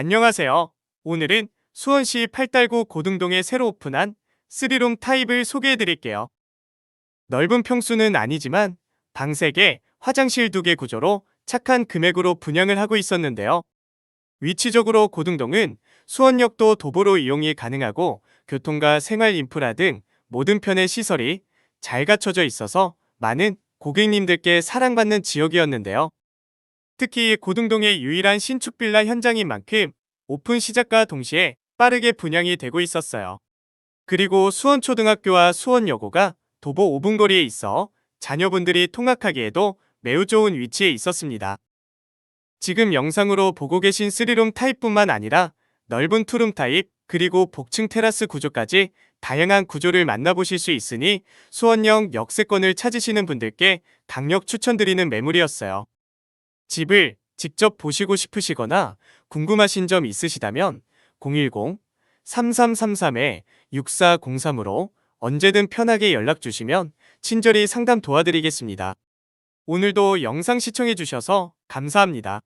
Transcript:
안녕하세요. 오늘은 수원시 팔달구 고등동에 새로 오픈한 3룸 타입을 소개해 드릴게요. 넓은 평수는 아니지만 방 3개, 화장실 2개 구조로 착한 금액으로 분양을 하고 있었는데요. 위치적으로 고등동은 수원역도 도보로 이용이 가능하고 교통과 생활 인프라 등 모든 편의 시설이 잘 갖춰져 있어서 많은 고객님들께 사랑받는 지역이었는데요. 특히 고등동의 유일한 신축 빌라 현장인 만큼 오픈 시작과 동시에 빠르게 분양이 되고 있었어요. 그리고 수원초등학교와 수원여고가 도보 5분 거리에 있어 자녀분들이 통학하기에도 매우 좋은 위치에 있었습니다. 지금 영상으로 보고 계신 3룸 타입뿐만 아니라 넓은 투룸 타입 그리고 복층 테라스 구조까지 다양한 구조를 만나보실 수 있으니 수원역 역세권을 찾으시는 분들께 강력 추천드리는 매물이었어요. 집을 직접 보시고 싶으시거나 궁금하신 점 있으시다면 010-3333-6403으로 언제든 편하게 연락 주시면 친절히 상담 도와드리겠습니다. 오늘도 영상 시청해 주셔서 감사합니다.